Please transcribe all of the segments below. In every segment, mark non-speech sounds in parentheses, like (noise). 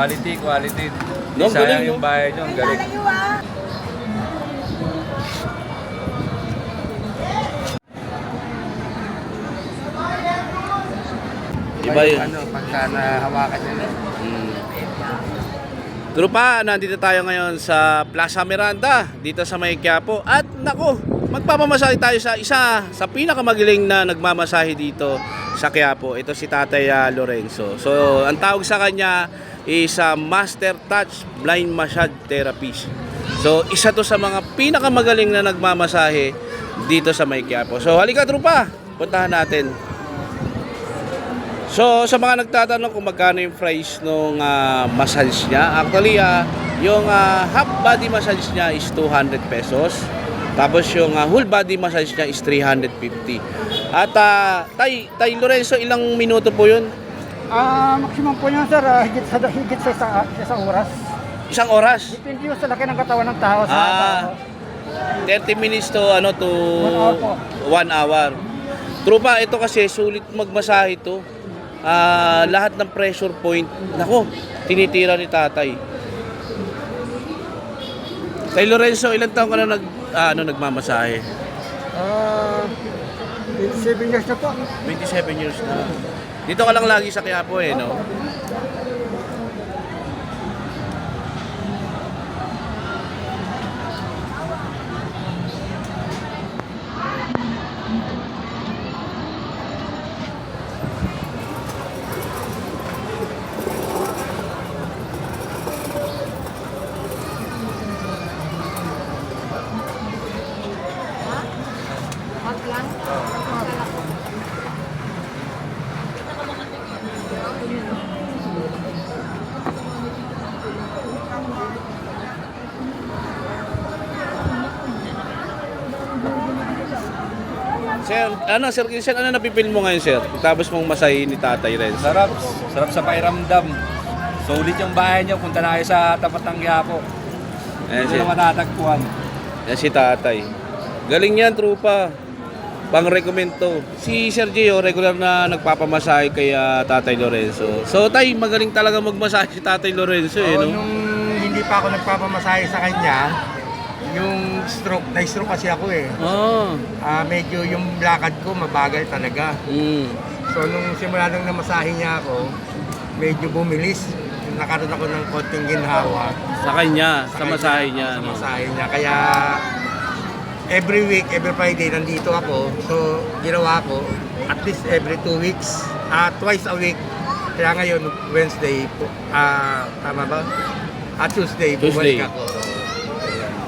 Quality, quality. No, ang Sayang galing, yung no? bahay nyo, ang galing. Iba yun. Ano, pagka nahawakan nyo. Mm. Trupa, nandito tayo ngayon sa Plaza Miranda, dito sa May Quiapo. At nako, magpapamasahe tayo sa isa sa pinakamagaling na nagmamasahe dito sa Quiapo. Ito si Tatay ah, Lorenzo. So, ang tawag sa kanya is ah, Master Touch Blind Massage Therapist. So, isa to sa mga pinakamagaling na nagmamasahe dito sa May Quiapo. So, halika trupa, puntahan natin. So, sa mga nagtatanong kung magkano yung price nung ah, massage niya, actually, ah, yung ah, half body massage niya is 200 pesos. Tapos yung ah, whole body massage niya is 350. At ah, Tay, Tay Lorenzo, ilang minuto po yun? Ah, maximum po yun sir, ah, higit sa higit sa isa, isang oras. Isang oras. Depende yun sa laki ng katawan ng tao sa Ah. tao. 30 minutes to ano to One hour po. 1 hour. Trupa, ito kasi sulit magmasahe to. Ah, lahat ng pressure point, nako, tinitira ni tatay. Kay Lorenzo, ilang taon ka na nag, ah, ano, nagmamasahe? Ah, 7 years na po. 27 years na. Dito ka lang lagi sa Quiapo eh, no? Sir, ano, Sir Kinsel, ano napipil mo ngayon, sir? Tapos mong masahe ni Tatay Renzo. Sarap, sarap sa pairamdam. Sulit yung bahay nyo, punta na kayo sa tapat ng Quiapo. Ayan, Hindi sir. na matatagpuan. Yan si tatay. Galing yan, trupa. Pang-recommend to. Si Sir Gio, regular na nagpapamasahe kay ah, Tatay Lorenzo. So, tay, magaling talaga magmasahe si Tatay Lorenzo, eh, Oo, no? nung hindi pa ako nagpapamasahe sa kanya, yung stroke, na-stroke kasi ako eh. Oo. Ah, medyo yung lakad ko mabagal talaga. Mm. So nung simula nang namasahe niya ako, medyo bumilis. Nakaroon ako ng konting ginhawa. Sa kanya, sa masahe niya, Sa no? masahe niya. Kaya every week, every Friday, nandito ako. So, ginawa ko at least every two weeks, ah twice a week. Kaya ngayon, Wednesday, po, ah tama ba? At Tuesday, Tuesday. bumalik ako.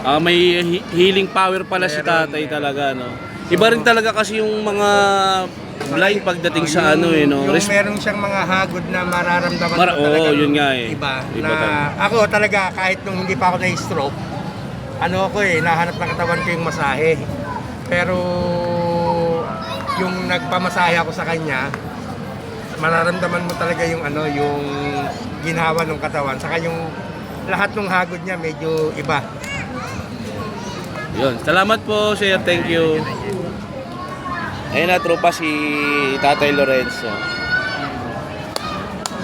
Ah, may he- healing power pala si Meron, tatay meron. talaga, no? Iba rin talaga kasi yung mga blind pagdating Oh, sa yung- ano, eh, no? Yung meron siyang mga hagod na mararamdaman Mara- mo talaga. oo, yun nga eh. Iba. Iba na, talaga. ako talaga, kahit nung hindi pa ako na-stroke, ano ako eh, nahanap ng katawan ko yung masahe. Pero yung nagpamasahe ako sa kanya, mararamdaman mo talaga yung ano, yung ginhawa ng katawan. Saka yung lahat ng hagod niya medyo iba. Yun. Salamat po, sir. Thank you. Ayun na, tropa si Tatay Lorenzo.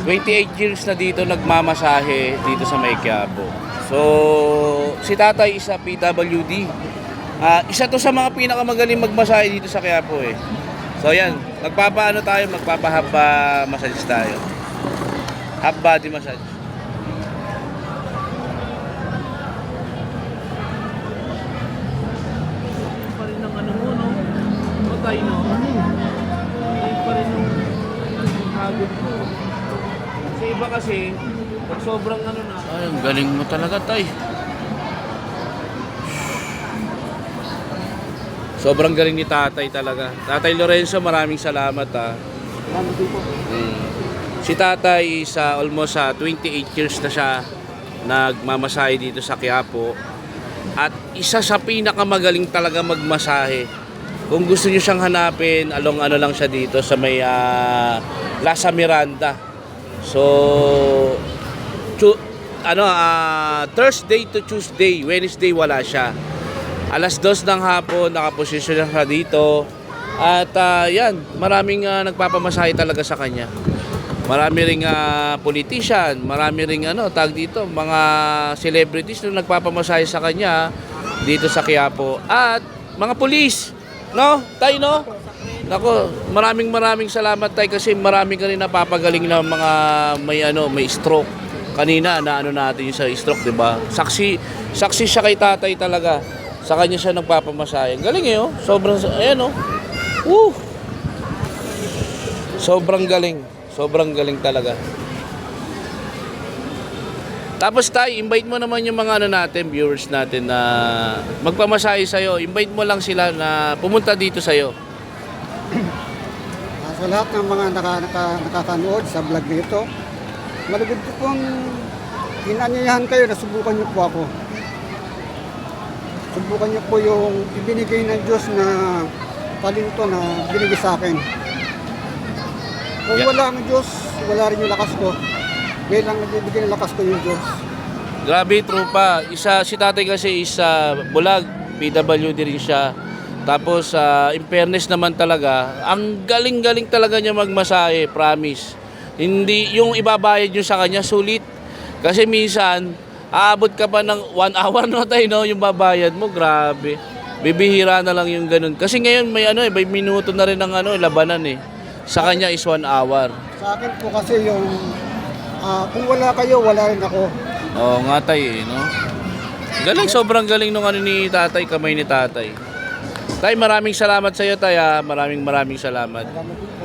28 years na dito nagmamasahe dito sa May. So, si Tatay isa PWD. Ah, isa to sa mga pinakamagaling magmasahe dito sa Quiapo eh. So, yan. Magpapaano tayo? Magpapahaba massage tayo. Half body massage. Matay, no? Matay pa rin ng hagod ko. Sa iba kasi, pag sobrang ano na... Ay, ang galing mo talaga, tay. Sobrang galing ni tatay talaga. Tatay Lorenzo, maraming salamat ah. Mm. Si tatay is ah, almost sa 28 years na siya nagmamasahe dito sa Quiapo. At isa sa pinakamagaling talaga magmasahe. Kung gusto niyo siyang hanapin, along ano lang siya dito sa may ah, Plaza Miranda. So, tu- ano, ah, Thursday to Tuesday, Wednesday wala siya. Alas dos ng hapon, nakaposisyon na siya dito. At ah, yan, maraming ah, nagpapamasahe talaga sa kanya. Marami ring ah, politician, marami ring ano, tag dito, mga celebrities na nagpapamasahe sa kanya dito sa Quiapo. At mga pulis, no? Tay, no? Nako, maraming maraming salamat tay kasi marami ka rin napapagaling na mga may ano, may stroke. Kanina na ano natin yung sa stroke, 'di ba? Saksi saksi siya kay tatay talaga. Sa kanya siya nagpapamasahe. Galing eh, oh. Sobrang ayan oh. Woo! Sobrang galing. Sobrang galing talaga. Tapos tayo, invite mo naman yung mga ano natin, viewers natin na magpamasahe sa'yo. Invite mo lang sila na pumunta dito sa'yo. (clears throat) Ah, sa lahat ng mga naka, naka, nakakanood sa vlog nito, malugod ko pong inanyayahan kayo na subukan niyo po ako. Subukan niyo po yung ibinigay ng Diyos na talento na binigay sa akin. Kung Yeah. wala ang Diyos, wala rin yung lakas ko. Ngayon lang nagbibigay ng lakas ko yung Diyos. Grabe, trupa. Isa, si tatay kasi is uh, bulag. PWD rin siya. Tapos, uh, in fairness naman talaga, ang galing-galing talaga niya magmasahe, promise. Hindi, yung ibabayad nyo sa kanya, sulit. Kasi minsan, aabot ka pa ng one (laughs) hour no tayo, no? Yung babayad mo, grabe. Bibihira na lang yung ganun. Kasi ngayon may ano eh, may minuto na rin ng ano, labanan eh. Sa kanya is one hour. Sa akin po kasi yung ah, kung wala kayo, wala rin ako. Oo nga tay eh, no? Galing, sobrang galing nung ano ni tatay, kamay ni tatay. Tay, maraming salamat sa iyo tay ah. Maraming maraming salamat. Salamat